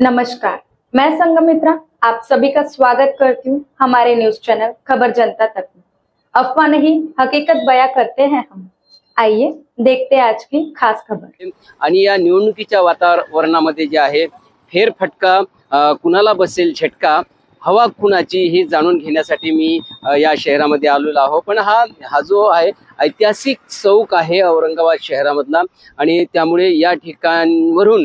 नमस्कार. मैं संगमित्रा आप सभी का स्वागत करती हूँ हमारे न्यूज चैनल खबर जनता तक में। अफवाह नहीं हकीकत बया करते हैं हम। आइए देखते हैं आज की खास खबर। आणि या निवडणुकीच्या वातावरणामध्ये जे आहे फेरफटका अ, कुणाला बसेल झटका हवा कुणाची हे जाणून घेण्यासाठी मी या शहरामध्ये आलेलो आहो. पण हा हा जो आहे ऐतिहासिक चौक आहे औरंगाबाद शहरामधला आणि त्यामुळे या ठिकाणवरून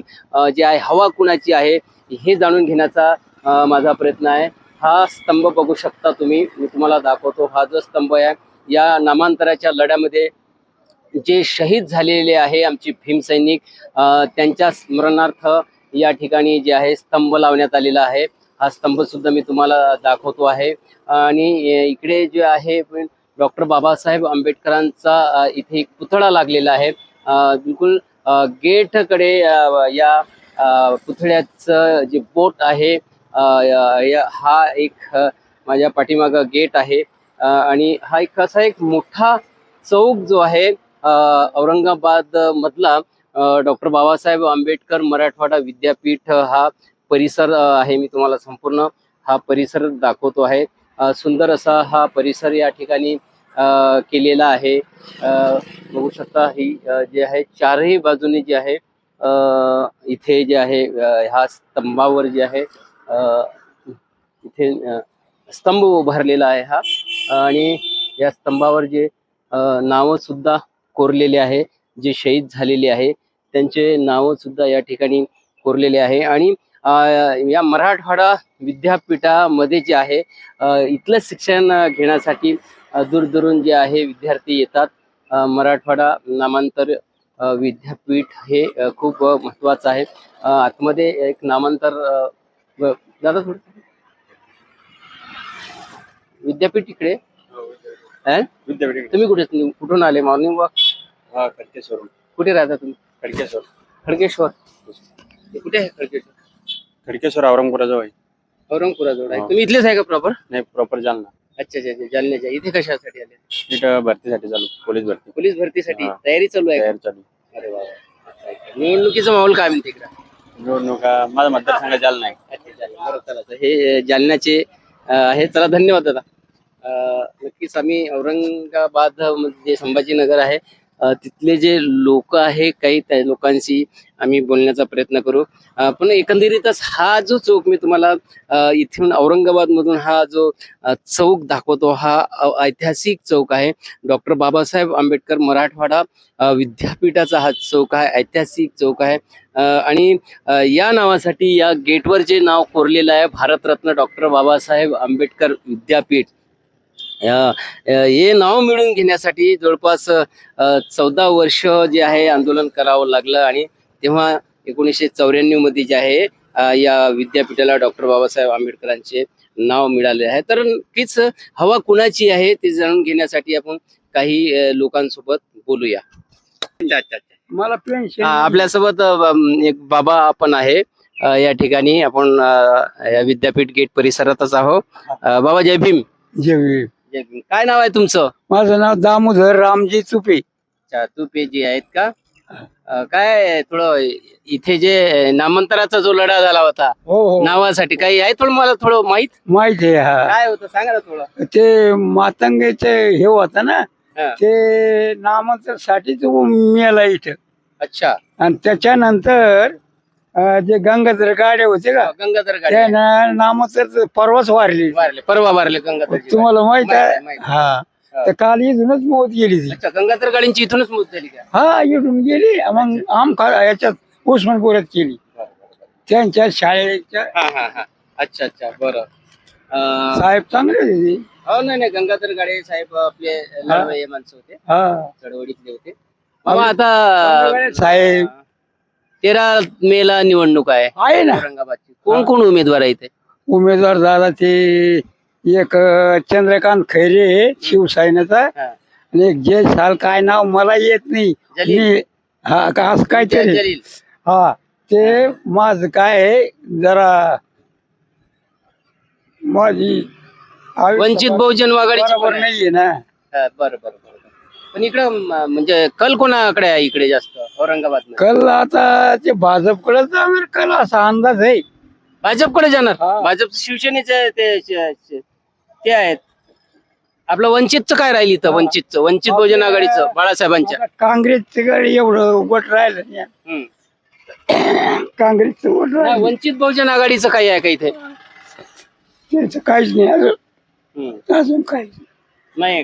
जे आहे हवा कुणाची आहे हे जाणून घेण्याचा माझा प्रयत्न आहे. हा स्तंभ बघू शकता तुम्ही. मी तुम्हाला दाखवतो. हा जो स्तंभ आहे या नामांतराच्या लढ्यामध्ये जे शहीद झालेले आहे आमचे भीमसैनिक त्यांच्या स्मरणार्थ या ठिकाणी जे आहे स्तंभ लावण्यात आलेला आहे. हा स्तंभ सुद्धा मी तुम्हाला दाखवतो आहे. आणि इकडे जे आहे डॉक्टर बाबासाहेब आंबेडकरांचा इथे एक पुतळा लागलेला आहे. बिलकुल गेटकडे या पुतळ्याचं जे बोट आहे हा एक माझ्या पाठीमाग गेट आहे. आणि हा एक असा एक मोठा चौक जो आहे औरंगाबाद मधला डॉक्टर बाबासाहेब आंबेडकर मराठवाडा विद्यापीठ हा परिसर आहे. मी तुम्हाला संपूर्ण हा परिसर दाखवतो आहे. सुंदर असा हा परिसर या ठिकाणी केलेला आहे. अ, बघू शकता ही जे आहे चारही बाजूने जे आहे इथे जे आहे ह्या स्तंभावर जे आहे इथे स्तंभ उभारलेला आहे हा. आणि या स्तंभावर जे नावं सुद्धा कोरलेले आहे जे शहीद झालेले आहे त्यांचे नावं सुद्धा या ठिकाणी कोरलेले आहे. आणि या मराठवाडा विद्यापीठामध्ये जे आहे इथलं शिक्षण घेण्यासाठी दूरदूरून जे आहे विद्यार्थी येतात. मराठवाडा नामांतर विद्यापीठ हे खूप महत्वाचं आहे. आतमध्ये एक नामांतर दादा थोडं. विद्यापीठ इकडे? विद्यापीठ तुम्ही कुठे कुठून आले? मॉर्निंग वॉक खडकेश्वर कुठे राहता तुम्ही? खडकेश्वर. खडकेश्वर. कुठे आहे खडकेश्वर? खडकेश्वर औरंगपुराजवळ आहे. औरंगपुराजवळ आहे हा. तुम्ही इथलेच आहे का प्रॉपर नाही प्रॉपर जालना अच्छा अच्छा अच्छा जालन्याच्या इथे कशासाठी आले इथं भरतीसाठी चालू पोलीस भरती पोलीस भरतीसाठी हा. तयारी चालू आहे का? तयार चालू अरे वा वा. अच्छा, अच्छा. निवडणुकीचा माहोल काय म्हणते इकडं निवडणुका माझा मतदारसंघ जालना आहे अच्छा, जालना. बरं, चला, चला. हे जालन्याचे अ, हे चला धन्यवाद दादा अ, नक्कीच आम्ही औरंगाबादमध्ये संभाजीनगर आहे तिथले जे लोक आहे काही त्या लोकांशी आम्ही बोलण्याचा प्रयत्न करू. पण एकंदरीतच हा जो चौक मी तुम्हाला इथून औरंगाबादमधून हा जो चौक दाखवतो हा ऐतिहासिक चौक आहे. डॉक्टर बाबासाहेब आंबेडकर मराठवाडा विद्यापीठाचा हा चौक आहे ऐतिहासिक चौक आहे. आणि या नावासाठी या गेटवर जे नाव कोरलेलं आहे भारतरत्न डॉक्टर बाबासाहेब आंबेडकर विद्यापीठ हे नाव मिळवून घेण्यासाठी जवळपास चौदा वर्ष जे आहे आंदोलन करावं लागलं आणि तेव्हा एकोणीसशे चौऱ्याण्णवमध्ये जे आहे या विद्यापीठाला डॉक्टर बाबासाहेब आंबेडकरांचे नाव मिळाले आहे. तर नक्कीच हवा कुणाची आहे ते जाणून घेण्यासाठी आपण काही लोकांसोबत बोलूया. मला पेन्शन. आपल्यासोबत एक बाबा आपण आहे. या ठिकाणी आपण या विद्यापीठ गेट परिसरातच आहोत. बाबा जय भीम. जय भीम. काय नाव आहे तुमचं? माझं नाव दामोदर रामजी चुपे अच्छा तू पे जी आहेत का? अ, काय थोडं इथे जे नामांतराचा जो लढा झाला होता हो हो. नावासाठी काही आहे थोडं मला थोडं माहीत? माहीत आहे हा. काय होतं? सांगा ना थोडं. ते मातंगेचे हे होतं ना हा. ते नामांतरसाठी तो मेला इथं. अच्छा. आणि त्याच्यानंतर अं, जे गंगाधर गाड्या होते का? गंगाधर गाडी. त्या नामांतर परवाच वारली. वारले परवा वारले गंगाधर तुम्हाला माहीत माहीत आहे, आहे माहीत हा. हा. तर काल इथूनच मौत गेली ती. अच्छा गंगाधर गाडींची इथूनच मौत झाली का? हा इथून गेली. मग आम खा- याच्यात उस्मानपुरात केली त्यांच्या शाळेच्या हा हा हा. अच्छा अच्छा बरं. अ, साहेब चांगले होते ते. हो नाही नाही गंगाधर गाडे साहेब आपले माणसं होते. हा. चळवळीतले होते. आता साहेब. तेरा मे ला निवडणूक आहे. आहे ना. औरंगाबादची. कोण कोण उमेदवार आहे इथे? उमेदवार झाला ते एक अं, चंद्रकांत खैरे आहे, शिवसेनेचा. आणि एक जय साल काय नाव मला येत नाही. जलील. मी हा का असं काहीतरी जलील. हा ते माझ काय आहे जरा माझी आयुष्य वंचित बहुजन आघाडीची बरोबर पण आहे. नाहीये ना. हा, बरं बरं. पण इकडं म- म्हणजे कल कोणाकडे आहे इकडे जास्त औरंगाबाद कल आता ते भाजपकडे जाणार कल असा अंदाज आहे. भाजपकडे जाणार? हा. भाजप शिवसेनेचे ते ते- ते आहेत. आपलं वंचितचं काय राहील इथं वंचितचं? वंचित बहुजन आघाडीचं बाळासाहेबांच्या. आता काँग्रेसकडे एवढं वोट राहिलं नाही. हम्म. काँग्रेसचं वोट नाही, राहिलं वंचित बहुजन आघाडीचं काय आहे का इथे? त्याचं काहीच नाही अजून. हम्म. अजून काहीच नाही. नाही.